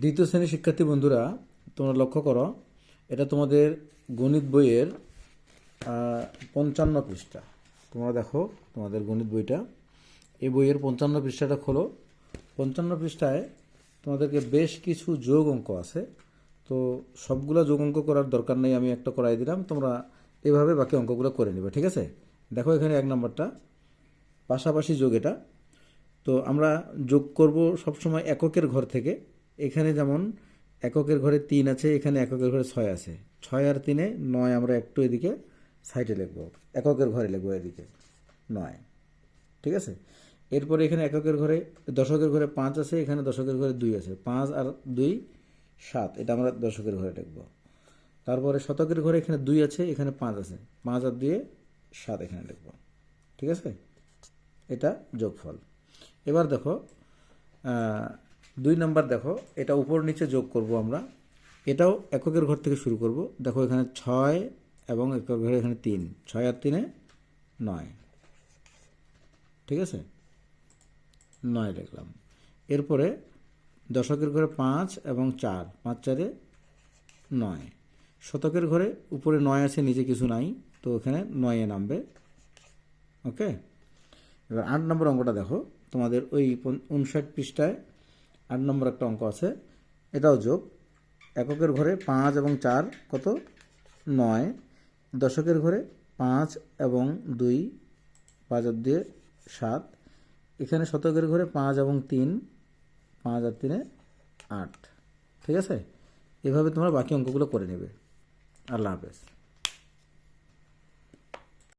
দ্বিতীয় শ্রেণির শিক্ষার্থী বন্ধুরা, তোমরা লক্ষ্য করো, এটা তোমাদের গণিত বইয়ের পঞ্চান্ন পৃষ্ঠা। তোমরা দেখো তোমাদের গণিত বইটা। এই বইয়ের পঞ্চান্ন পৃষ্ঠাটা খোলো। পঞ্চান্ন পৃষ্ঠায় তোমাদেরকে বেশ কিছু যোগ অঙ্ক আছে। তো সবগুলো যোগ অঙ্ক করার দরকার নেই, আমি একটা করাই দিলাম। তোমরা এভাবে বাকি অঙ্কগুলো করে নেবে, ঠিক আছে? দেখো এখানে এক নম্বরটা। পাশাপাশি যোগ এটা। তো আমরা যোগ করব সবসময় এককের ঘর থেকে। এখানে যেমন এককের ঘরে তিন আছে, এখানে এককের ঘরে ছয় আছে। ছয় আর তিনে নয় আমরা একটু এদিকে সাইডে লিখব। এককের ঘরে লিখব এদিকে নয়। ঠিক আছে? এরপরে এখানে এককের ঘরে দশকের ঘরে পাঁচ আছে, এখানে দশকের ঘরে দুই আছে। পাঁচ আর দুই, সাত। এটা আমরা দশকের ঘরে লিখব। তারপরে শতকের ঘরে এখানে দুই আছে, এখানে পাঁচ আছে। পাঁচ আর দুয়ে সাত এখানে লিখব। ঠিক আছে? এটা যোগফল। এবার দেখো দুই নাম্বার দেখো, এটা উপর নিচে যোগ করব আমরা। এটাও এককের ঘর থেকে শুরু করব। দেখো এখানে ছয় এবং একক ঘরে এখানে তিন। ছয় আর তিনে নয়। ঠিক আছে? নয় লিখলাম। এরপরে দশকের ঘরে পাঁচ এবং চার। পাঁচ, চারে নয়। শতকের ঘরে উপরে নয় আছে, নিচে কিছু নাই। তো এখানে নয়ে নামবে। ওকে? এবার আট নম্বর অঙ্কটা দেখো। তোমাদের ওই উনষাট পৃষ্ঠায় আট নম্বর একটা অঙ্ক আছে। এটাও যোগ। এককের ঘরে পাঁচ এবং চার কত? নয়। দশকের ঘরে পাঁচ এবং দুই পাঁচ আর দিয়ে সাত। এখানে শতকের ঘরে পাঁচ এবং তিন, পাঁচ আর তিনে আট। ঠিক আছে? এভাবে তোমরা বাকি অঙ্কগুলো করে নেবে। আল্লাহ হাফেজ।